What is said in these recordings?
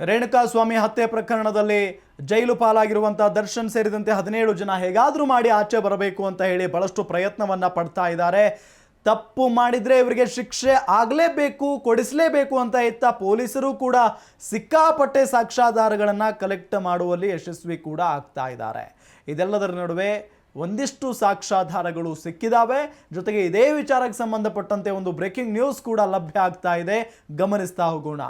ರೇಣುಕಾಸ್ವಾಮಿ ಹತ್ಯೆ ಪ್ರಕರಣದಲ್ಲಿ ಜೈಲು ಪಾಲಾಗಿರುವಂತಹ ದರ್ಶನ್ ಸೇರಿದಂತೆ ಹದಿನೇಳು ಜನ ಹೇಗಾದರೂ ಮಾಡಿ ಆಚೆ ಬರಬೇಕು ಅಂತ ಹೇಳಿ ಬಹಳಷ್ಟು ಪ್ರಯತ್ನವನ್ನ ಪಡ್ತಾ ಇದ್ದಾರೆ. ತಪ್ಪು ಮಾಡಿದ್ರೆ ಇವರಿಗೆ ಶಿಕ್ಷೆ ಆಗಲೇಬೇಕು, ಕೊಡಿಸಲೇಬೇಕು ಅಂತ ಇತ್ತ ಪೊಲೀಸರು ಕೂಡ ಸಿಕ್ಕಾಪಟ್ಟೆ ಸಾಕ್ಷ್ಯಾಧಾರಗಳನ್ನು ಕಲೆಕ್ಟ್ ಮಾಡುವಲ್ಲಿ ಯಶಸ್ವಿ ಕೂಡ ಆಗ್ತಾ ಇದ್ದಾರೆ. ಇದೆಲ್ಲದರ ನಡುವೆ ಒಂದಿಷ್ಟು ಸಾಕ್ಷ್ಯಾಧಾರಗಳು ಸಿಕ್ಕಿದಾವೆ. ಜೊತೆಗೆ ಇದೇ ವಿಚಾರಕ್ಕೆ ಸಂಬಂಧಪಟ್ಟಂತೆ ಒಂದು ಬ್ರೇಕಿಂಗ್ ನ್ಯೂಸ್ ಕೂಡ ಲಭ್ಯ ಆಗ್ತಾ ಇದೆ. ಗಮನಿಸ್ತಾ ಹೋಗೋಣ.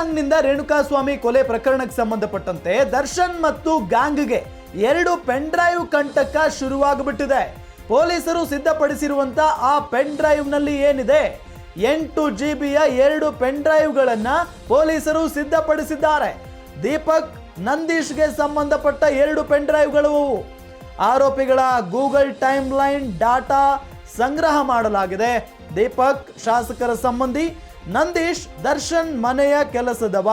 ಗ್ಯಾಂಗ್ನಿಂದ ರೇಣುಕಾಸ್ವಾಮಿ ಕೊಲೆ ಪ್ರಕರಣಕ್ಕೆ ಸಂಬಂಧಪಟ್ಟಂತೆ ದರ್ಶನ್ ಮತ್ತು ಗ್ಯಾಂಗ್ಗೆ ಎರಡು ಪೆನ್ ಡ್ರೈವ್ ಕಂಟಕ ಶುರುವಾಗ್ಬಿಟ್ಟಿದೆ. ಪೊಲೀಸರು ಸಿದ್ಧಪಡಿಸಿರುವಂತ ಆ ಪೆನ್ ಡ್ರೈವ್ನಲ್ಲಿ ಏನಿದೆ? ಎಂಟು ಜಿ ಬಿಯ ಎರಡು ಪೆನ್ ಡ್ರೈವ್ಗಳನ್ನ ಪೊಲೀಸರು ಸಿದ್ಧಪಡಿಸಿದ್ದಾರೆ. ದೀಪಕ್, ನಂದೀಶ್ಗೆ ಸಂಬಂಧಪಟ್ಟ ಎರಡು ಪೆನ್ ಡ್ರೈವ್ಗಳು. ಆರೋಪಿಗಳ ಗೂಗಲ್ ಟೈಮ್ ಲೈನ್ ಡಾಟಾ ಸಂಗ್ರಹ ಮಾಡಲಾಗಿದೆ. ದೀಪಕ್, ಶಾಸಕರ ಸಂಬಂಧಿ ನಂದೀಶ್ ದರ್ಶನ್ ಮನೆಯ ಕೆಲಸದವ.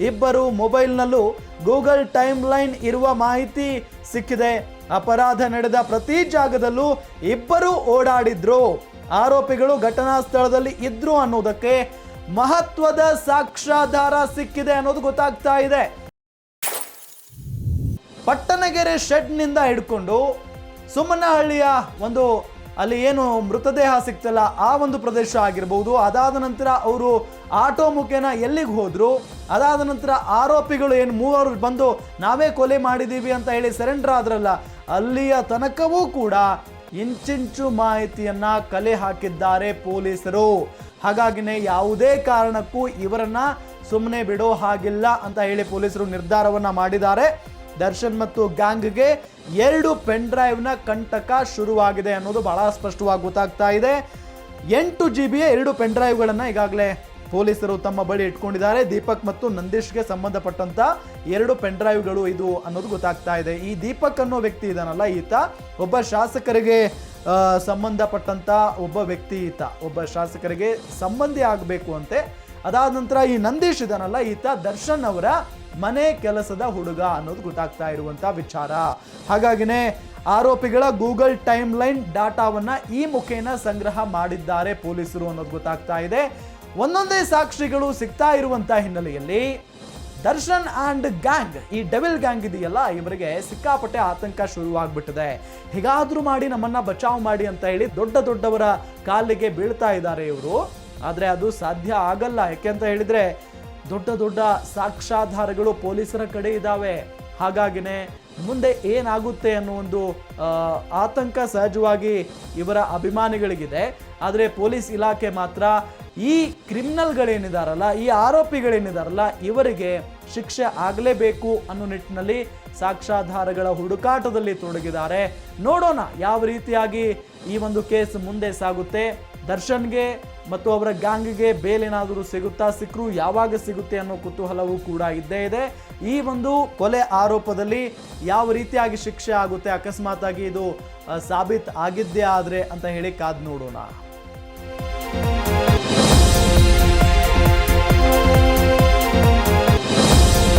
ಇಬ್ಬರು ಮೊಬೈಲ್ನಲ್ಲೂ ಗೂಗಲ್ ಟೈಮ್ ಲೈನ್ ಇರುವ ಮಾಹಿತಿ ಸಿಕ್ಕಿದೆ. ಅಪರಾಧ ನಡೆದ ಪ್ರತಿ ಜಾಗದಲ್ಲೂ ಇಬ್ಬರು ಓಡಾಡಿದ್ರು. ಆರೋಪಿಗಳು ಘಟನಾ ಸ್ಥಳದಲ್ಲಿ ಇದ್ರು ಅನ್ನೋದಕ್ಕೆ ಮಹತ್ವದ ಸಾಕ್ಷ್ಯಾಧಾರ ಸಿಕ್ಕಿದೆ ಅನ್ನೋದು ಗೊತ್ತಾಗ್ತಾ ಇದೆ. ಪಟ್ಟಣಗೆರೆ ಶೆಡ್ನಿಂದ ಹಿಡ್ಕೊಂಡು ಸುಮ್ಮನಹಳ್ಳಿಯ ಒಂದು ಅಲ್ಲಿ ಏನು ಮೃತದೇಹ ಸಿಕ್ತಲ್ಲ ಆ ಒಂದು ಪ್ರದೇಶ ಆಗಿರ್ಬೋದು. ಅದಾದ ನಂತರ ಅವರು ಆಟೋ ಮುಖೇನ ಎಲ್ಲಿಗೆ ಹೋದ್ರು? ಅದಾದ ನಂತರ ಆರೋಪಿಗಳು ಏನು ಮೂವರು ಬಂದು, ನಾವೇ ಕೊಲೆ ಮಾಡಿದ್ದೀವಿ ಅಂತ ಹೇಳಿ ಸರೆಂಡರ್ ಆದ್ರಲ್ಲ, ಅಲ್ಲಿಯ ತನಕವೂ ಕೂಡ ಇಂಚಿಂಚು ಮಾಹಿತಿಯನ್ನ ಕಲೆ ಹಾಕಿದ್ದಾರೆ ಪೊಲೀಸರು. ಹಾಗಾಗಿನೇ ಯಾವುದೇ ಕಾರಣಕ್ಕೂ ಇವರನ್ನ ಸುಮ್ಮನೆ ಬಿಡೋ ಹಾಗಿಲ್ಲ ಅಂತ ಹೇಳಿ ಪೊಲೀಸರು ನಿರ್ಧಾರವನ್ನ ಮಾಡಿದ್ದಾರೆ. ದರ್ಶನ್ ಮತ್ತು ಗ್ಯಾಂಗ್ಗೆ ಎರಡು ಪೆನ್ ಡ್ರೈವ್ನ ಕಂಟಕ ಶುರುವಾಗಿದೆ ಅನ್ನೋದು ಬಹಳ ಸ್ಪಷ್ಟವಾಗಿ ಗೊತ್ತಾಗ್ತಾ ಇದೆ. ಎಂಟು ಜಿ ಬಿಯ ಎರಡು ಪೆನ್ ಡ್ರೈವ್ಗಳನ್ನು ಈಗಾಗಲೇ ಪೊಲೀಸರು ತಮ್ಮ ಬಳಿ ಇಟ್ಕೊಂಡಿದ್ದಾರೆ. ದೀಪಕ್ ಮತ್ತು ನಂದೀಶ್ಗೆ ಸಂಬಂಧಪಟ್ಟಂತ ಎರಡು ಪೆನ್ ಡ್ರೈವ್ಗಳು ಇದು ಅನ್ನೋದು ಗೊತ್ತಾಗ್ತಾ ಇದೆ. ಈ ದೀಪಕ್ ಅನ್ನೋ ವ್ಯಕ್ತಿ ಇದಾನಲ್ಲ ಈತ? ಒಬ್ಬ ಶಾಸಕರಿಗೆ ಸಂಬಂಧಪಟ್ಟಂತ ಒಬ್ಬ ವ್ಯಕ್ತಿ ಈತ. ಒಬ್ಬ ಶಾಸಕರಿಗೆ ಸಂಬಂಧಿ ಆಗಬೇಕು ಅಂತೆ. ಅದಾದ ನಂತರ ಈ ನಂದೀಶ್ ಇದಾನಲ್ಲ ಈತ, ದರ್ಶನ್ ಅವರ ಮನೆ ಕೆಲಸದ ಹುಡುಗ ಅನ್ನೋದು ಗೊತ್ತಾಗ್ತಾ ಇರುವಂತ ವಿಚಾರ. ಹಾಗಾಗಿನೇ ಆರೋಪಿಗಳ ಗೂಗಲ್ ಟೈಮ್ ಲೈನ್ ಡಾಟಾವನ್ನ ಈ ಮುಖೇನ ಸಂಗ್ರಹ ಮಾಡಿದ್ದಾರೆ ಪೊಲೀಸರು ಅನ್ನೋದು ಗೊತ್ತಾಗ್ತಾ ಇದೆ. ಒಂದೊಂದೇ ಸಾಕ್ಷಿಗಳು ಸಿಗ್ತಾ ಇರುವಂತ ಹಿನ್ನೆಲೆಯಲ್ಲಿ ದರ್ಶನ್ ಅಂಡ್ ಗ್ಯಾಂಗ್, ಈ ಡೆವಿಲ್ ಗ್ಯಾಂಗ್ ಇದೆಯಲ್ಲ, ಇವರಿಗೆ ಸಿಕ್ಕಾಪಟ್ಟೆ ಆತಂಕ ಶುರುವಾಗ್ಬಿಟ್ಟಿದೆ. ಹೇಗಾದರೂ ಮಾಡಿ ನಮ್ಮನ್ನ ಬಚಾವ್ ಮಾಡಿ ಅಂತ ಹೇಳಿ ದೊಡ್ಡ ದೊಡ್ಡವರ ಕಾಲಿಗೆ ಬೀಳ್ತಾ ಇದ್ದಾರೆ ಇವರು. ಆದ್ರೆ ಅದು ಸಾಧ್ಯ ಆಗಲ್ಲ. ಯಾಕೆ ಅಂತ ಹೇಳಿದ್ರೆ ದೊಡ್ಡ ದೊಡ್ಡ ಸಾಕ್ಷ್ಯಾಧಾರಗಳು ಪೊಲೀಸರ ಕಡೆ ಇದ್ದಾವೆ ಹಾಗಾಗಿನೇ ಮುಂದೆ ಏನಾಗುತ್ತೆ ಅನ್ನೋ ಒಂದು ಆತಂಕ ಸಹಜವಾಗಿ ಇವರ ಅಭಿಮಾನಿಗಳಿಗಿದೆ. ಆದರೆ ಪೊಲೀಸ್ ಇಲಾಖೆ ಮಾತ್ರ ಈ ಕ್ರಿಮಿನಲ್ಗಳೇನಿದಾರಲ್ಲ, ಈ ಆರೋಪಿಗಳೇನಿದಾರಲ್ಲ, ಇವರಿಗೆ ಶಿಕ್ಷೆ ಆಗಲೇಬೇಕು ಅನ್ನೋ ನಿಟ್ಟಿನಲ್ಲಿ ಸಾಕ್ಷ್ಯಾಧಾರಗಳ ಹುಡುಕಾಟದಲ್ಲಿ ತೊಡಗಿದ್ದಾರೆ. ನೋಡೋಣ ಯಾವ ರೀತಿಯಾಗಿ ಈ ಒಂದು ಕೇಸ್ ಮುಂದೆ ಸಾಗುತ್ತೆ. ದರ್ಶನ್ಗೆ ಮತ್ತು ಅವರ ಗ್ಯಾಂಗ್ಗೆ ಬೇಲ್ ಏನಾದರೂ ಸಿಗುತ್ತಾ ಸಿಕ್ಕರು ಯಾವಾಗ ಸಿಗುತ್ತೆ ಅನ್ನೋ ಕುತೂಹಲವೂ ಕೂಡ ಇದ್ದೇ ಇದೆ. ಈ ಒಂದು ಕೊಲೆ ಆರೋಪದಲ್ಲಿ ಯಾವ ರೀತಿಯಾಗಿ ಶಿಕ್ಷೆ ಆಗುತ್ತೆ ಅಕಸ್ಮಾತ್ ಆಗಿ ಇದು ಸಾಬೀತ್ ಆಗಿದ್ದೇ ಆದರೆ ಅಂತ ಹೇಳಿ ಕಾದ್ ನೋಡೋಣ.